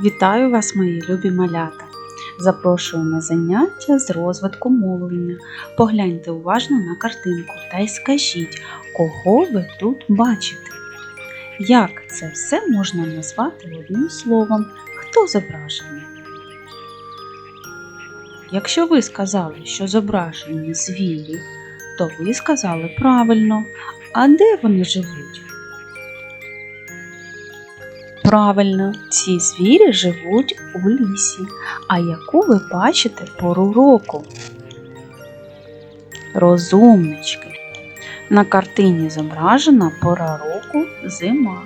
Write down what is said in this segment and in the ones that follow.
Вітаю вас, мої любі малята! Запрошую на заняття з розвитку мовлення. Погляньте уважно на картинку та й скажіть, кого ви тут бачите. Як це все можна назвати одним словом? Хто зображений? Якщо ви сказали, що зображені звірі, то ви сказали правильно. А де вони живуть? Правильно, ці звірі живуть у лісі. А яку ви бачите пору року? Розумнички. На картині зображена пора року зима.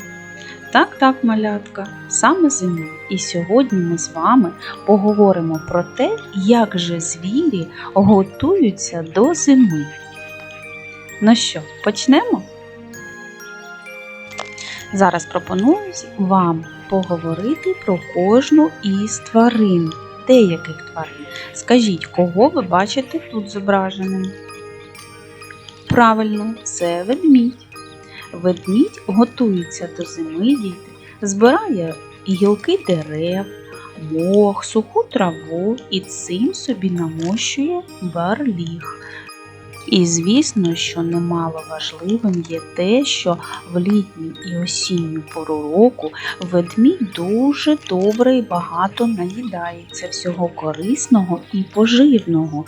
Так, так, малятка, саме зима. І сьогодні ми з вами поговоримо про те, як же звірі готуються до зими. Ну що, почнемо? Зараз пропоную вам поговорити про кожну із тварин. Деяких тварин. Скажіть, кого ви бачите тут зображеним? Правильно, це ведмідь. Ведмідь готується до зими діти, збирає гілки дерев, мох, суху траву і цим собі намощує барліг. І звісно, що немало важливим є те, що в літню і осінню пору року ведмідь дуже добре і багато наїдається всього корисного і поживного.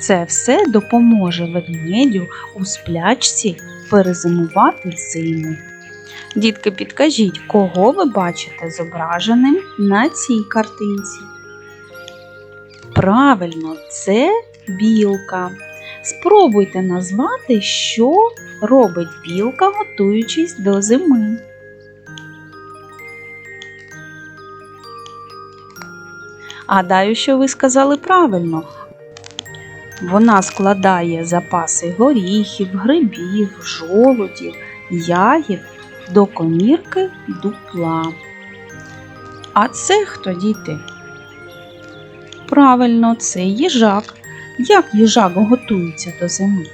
Це все допоможе ведмедю у сплячці перезимувати зиму. Дітки, підкажіть, кого ви бачите зображеним на цій картинці? Правильно, це білка. Спробуйте назвати, що робить білка, готуючись до зими. Гадаю, що ви сказали правильно. Вона складає запаси горіхів, грибів, жолудів, ягід до комірки дупла. А це хто діти? Правильно, це їжак. Як їжак готується до зими?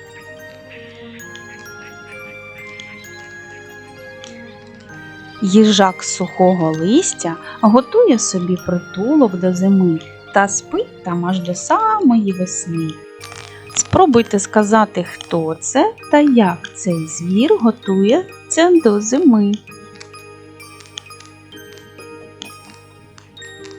Їжак з сухого листя готує собі притулок до зими та спить там аж до самої весни. Спробуйте сказати, хто це та як цей звір готується до зими.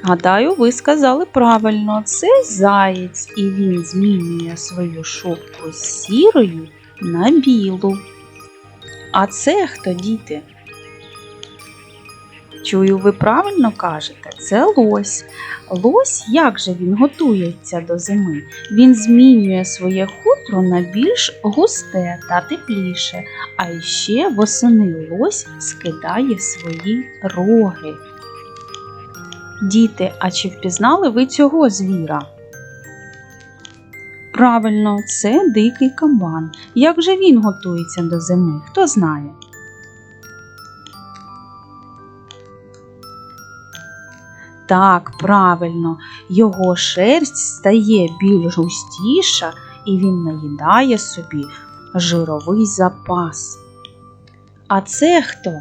Гадаю, ви сказали правильно, це заєць, і він змінює свою шубку з сірої на білу. А це хто діти? Чую, ви правильно кажете, це лось. Лось як же він готується до зими? Він змінює своє хутро на більш густе та тепліше, а ще восени лось скидає свої роги. Діти, а чи впізнали ви цього звіра? Правильно, це дикий кабан. Як же він готується до зими? Хто знає? Так, правильно, його шерсть стає більш густіша і він наїдає собі жировий запас. А це хто?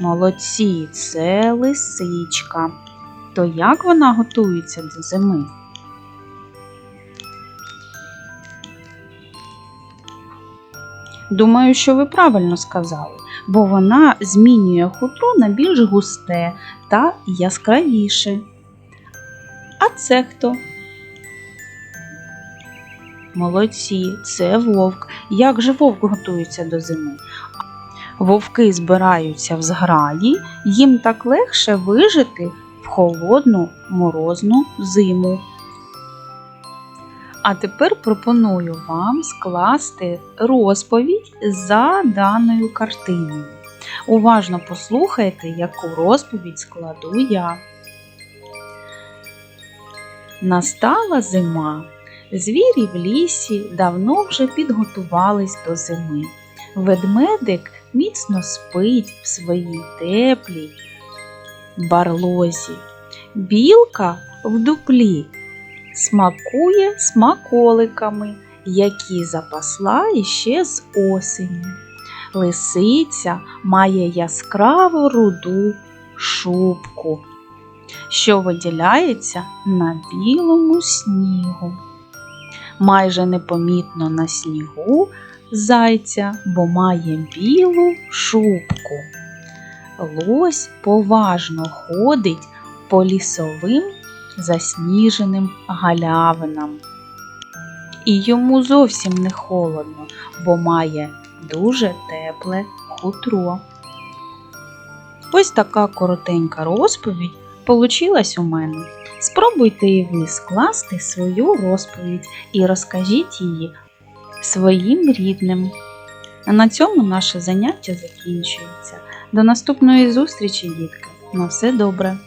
Молодці, це лисичка. То як вона готується до зими? Думаю, що ви правильно сказали, бо вона змінює хутро на більш густе та яскравіше. А це хто? Молодці, це вовк. Як же вовк готується до зими? Вовки збираються в зграї, їм так легше вижити в холодну морозну зиму. А тепер пропоную вам скласти розповідь за даною картиною. Уважно послухайте, яку розповідь складу я. Настала зима. Звірі в лісі давно вже підготувались до зими. Ведмедик міцно спить в своїй теплій барлозі. Білка в дуплі смакує смаколиками, які запасла іще з осені. Лисиця має яскраву руду шубку, що виділяється на білому снігу. Майже непомітно на снігу зайця, бо має білу шубку. Лось поважно ходить по лісовим засніженим галявинам. І йому зовсім не холодно, бо має дуже тепле хутро. Ось така коротенька розповідь получилась у мене. Спробуйте і ви скласти свою розповідь і розкажіть її своїм рідним. А на цьому наше заняття закінчується. До наступної зустрічі, дітки. На все добре!